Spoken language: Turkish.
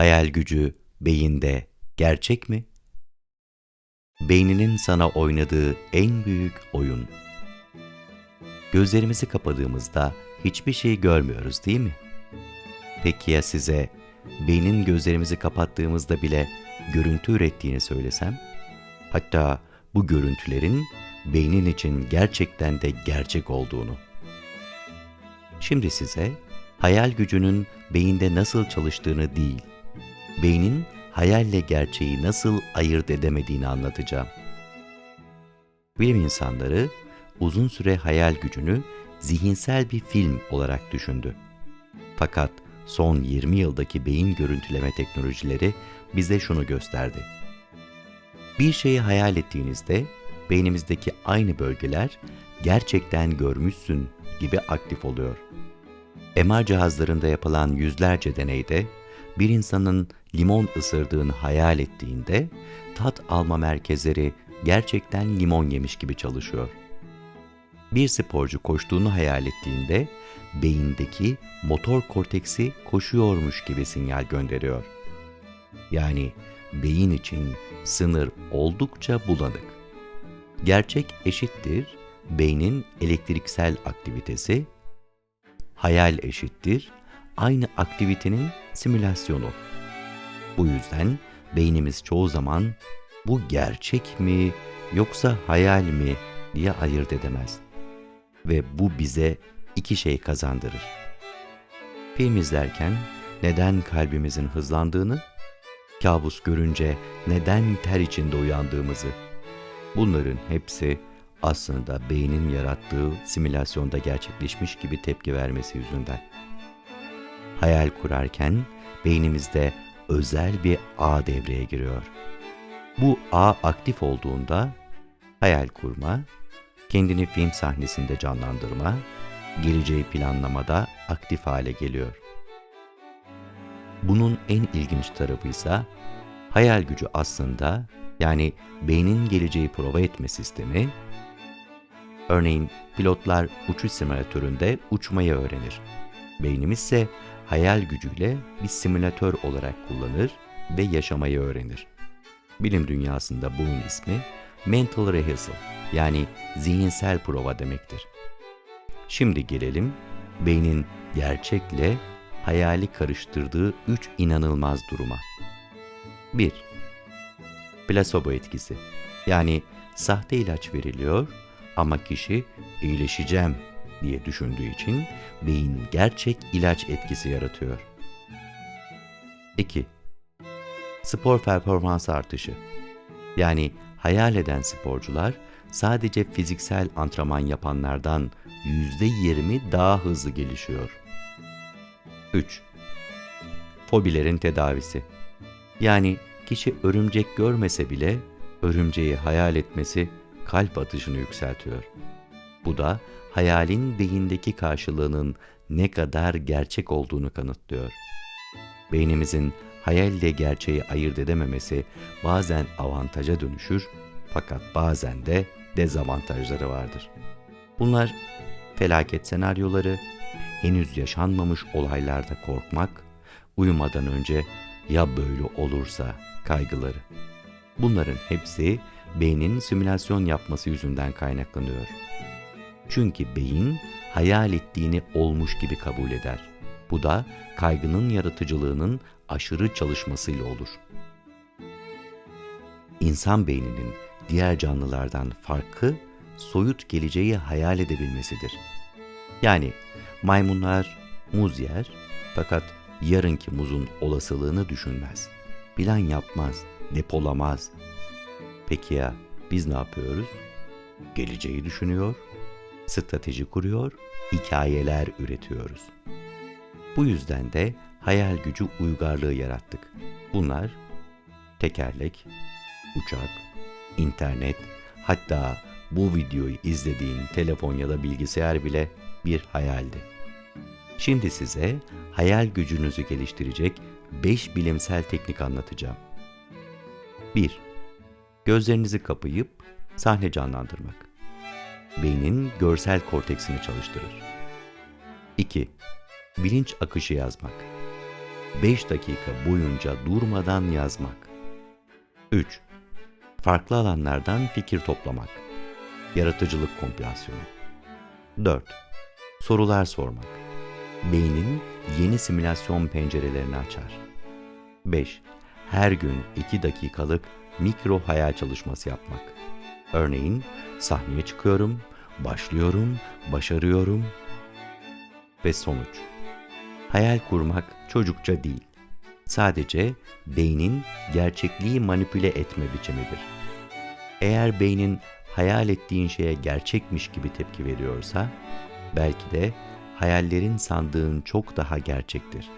Hayal gücü beyinde gerçek mi? Beyninin sana oynadığı en büyük oyun. Gözlerimizi kapadığımızda hiçbir şey görmüyoruz değil mi? Peki ya size beynin gözlerimizi kapattığımızda bile görüntü ürettiğini söylesem? Hatta bu görüntülerin beynin için gerçekten de gerçek olduğunu. Şimdi size hayal gücünün beyinde nasıl çalıştığını değil, beynin hayalle gerçeği nasıl ayırt edemediğini anlatacağım. Bilim insanları uzun süre hayal gücünü zihinsel bir film olarak düşündü. Fakat son 20 yıldaki beyin görüntüleme teknolojileri bize şunu gösterdi. Bir şeyi hayal ettiğinizde beynimizdeki aynı bölgeler gerçekten görmüşsün gibi aktif oluyor. MR cihazlarında yapılan yüzlerce deneyde bir insanın limon ısırdığını hayal ettiğinde tat alma merkezleri gerçekten limon yemiş gibi çalışıyor. Bir sporcu koştuğunu hayal ettiğinde beyindeki motor korteksi koşuyormuş gibi sinyal gönderiyor. Yani beyin için sınır oldukça bulanık. Gerçek eşittir beynin elektriksel aktivitesi, hayal eşittir aynı aktivitenin simülasyonu. Bu yüzden beynimiz çoğu zaman bu gerçek mi yoksa hayal mi diye ayırt edemez. Ve bu bize iki şey kazandırır. Film izlerken neden kalbimizin hızlandığını, kabus görünce neden ter içinde uyandığımızı, bunların hepsi aslında beynin yarattığı simülasyonda gerçekleşmiş gibi tepki vermesi yüzünden. Hayal kurarken beynimizde özel bir ağ devreye giriyor. Bu ağ aktif olduğunda hayal kurma, kendini film sahnesinde canlandırma, geleceği planlamada aktif hale geliyor. Bunun en ilginç tarafı ise hayal gücü aslında yani beynin geleceği prova etme sistemi, örneğin pilotlar uçuş simülatöründe uçmayı öğrenir. Beynimiz ise hayal gücüyle bir simülatör olarak kullanır ve yaşamayı öğrenir. Bilim dünyasında bunun ismi mental rehearsal yani zihinsel prova demektir. Şimdi gelelim beynin gerçekle hayali karıştırdığı üç inanılmaz duruma. 1. Plasebo etkisi. Yani sahte ilaç veriliyor ama kişi iyileşeceğim diye düşündüğü için beyin gerçek ilaç etkisi yaratıyor. 2. Spor performans artışı. Yani hayal eden sporcular sadece fiziksel antrenman yapanlardan %20 daha hızlı gelişiyor. 3. Fobilerin tedavisi. Yani kişi örümcek görmese bile örümceği hayal etmesi kalp atışını yükseltiyor. Bu da hayalin beyindeki karşılığının ne kadar gerçek olduğunu kanıtlıyor. Beynimizin hayalle gerçeği ayırt edememesi bazen avantaja dönüşür fakat bazen de dezavantajları vardır. Bunlar felaket senaryoları, henüz yaşanmamış olaylarda korkmak, uyumadan önce ya böyle olursa kaygıları. Bunların hepsi beynin simülasyon yapması yüzünden kaynaklanıyor. Çünkü beyin hayal ettiğini olmuş gibi kabul eder. Bu da kaygının yaratıcılığının aşırı çalışmasıyla olur. İnsan beyninin diğer canlılardan farkı soyut geleceği hayal edebilmesidir. Yani maymunlar muz yer fakat yarınki muzun olasılığını düşünmez. Plan yapmaz, depolamaz. Peki ya biz ne yapıyoruz? Geleceği düşünüyor, strateji kuruyor, hikayeler üretiyoruz. Bu yüzden de hayal gücü uygarlığı yarattık. Bunlar tekerlek, uçak, internet, hatta bu videoyu izlediğin telefon ya da bilgisayar bile bir hayaldi. Şimdi size hayal gücünüzü geliştirecek 5 bilimsel teknik anlatacağım. 1. Gözlerinizi kapayıp sahne canlandırmak. Beynin görsel korteksini çalıştırır. 2. Bilinç akışı yazmak. 5 dakika boyunca durmadan yazmak. 3. Farklı alanlardan fikir toplamak. Yaratıcılık kompilasyonu. 4. Sorular sormak. Beynin yeni simülasyon pencerelerini açar. 5. Her gün 2 dakikalık mikro hayal çalışması yapmak. Örneğin sahneye çıkıyorum, başlıyorum, başarıyorum ve sonuç. Hayal kurmak çocukça değil. Sadece beynin gerçekliği manipüle etme biçimidir. Eğer beynin hayal ettiğin şeye gerçekmiş gibi tepki veriyorsa, belki de hayallerin sandığın çok daha gerçektir.